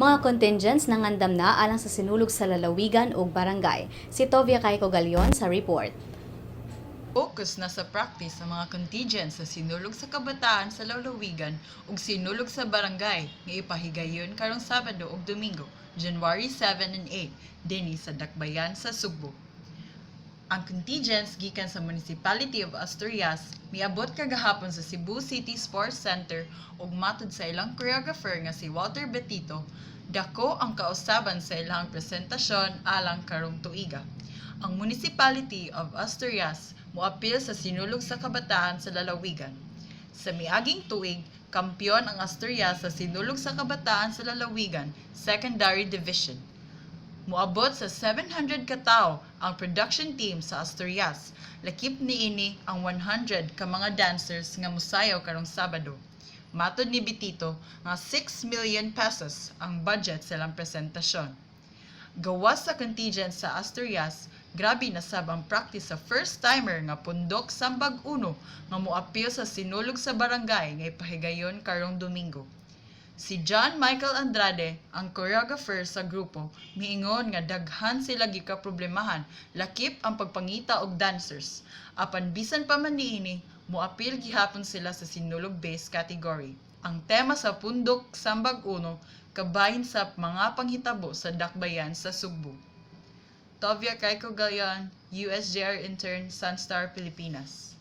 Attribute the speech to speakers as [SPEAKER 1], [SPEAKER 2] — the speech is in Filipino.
[SPEAKER 1] Mga contingents nangandam na alang sa sinulog sa lalawigan ug barangay. Si Tovia Caico Galion sa report.
[SPEAKER 2] Focus na sa practice sa mga contingents sa sinulog sa kabataan sa lalawigan ug sinulog sa barangay nga ipahigayon karong Sabado ug Domingo, January 7 and 8, dinhi sa Dakbayan sa Sugbo. Ang contingents gikan sa Municipality of Asturias miabot kagahapon sa Cebu City Sports Center ug matud sa ilang choreographer nga si Walter Betito, dako ang kausaban sa ilang presentasyon alang karong tuiga. Ang Municipality of Asturias moapil sa sinulog sa kabataan sa lalawigan. Sa miaging tuig, kampyon ang Asturias sa sinulog sa kabataan sa lalawigan, Secondary Division. Moabot sa 700 ka tawo ang production team sa Asturias. Lakip niini ang 100 ka mga dancers nga musayaw karong Sabado. Matod ni Bitito nga 6 million pesos ang budget sa ilang presentasyon. Gawas sa contingent sa Asturias, grabe na sab ang practice sa first-timer nga pundok Sambag Uno nga moapil sa sinulog sa barangay nga ipahigayon karong Domingo. Si John Michael Andrade, ang choreographer sa grupo, miingon nga daghan sila gikaproblemahan lakip ang pagpangita og dancers. Apan bisan pa man niini, moapil gihapon sila sa sinulog base category. Ang tema sa pundok Sambag Uno kabahin sa mga panghitabo sa dakbayan sa Sugbo. Tovia Kaiko Gayon, USJR intern, Sunstar, Pilipinas.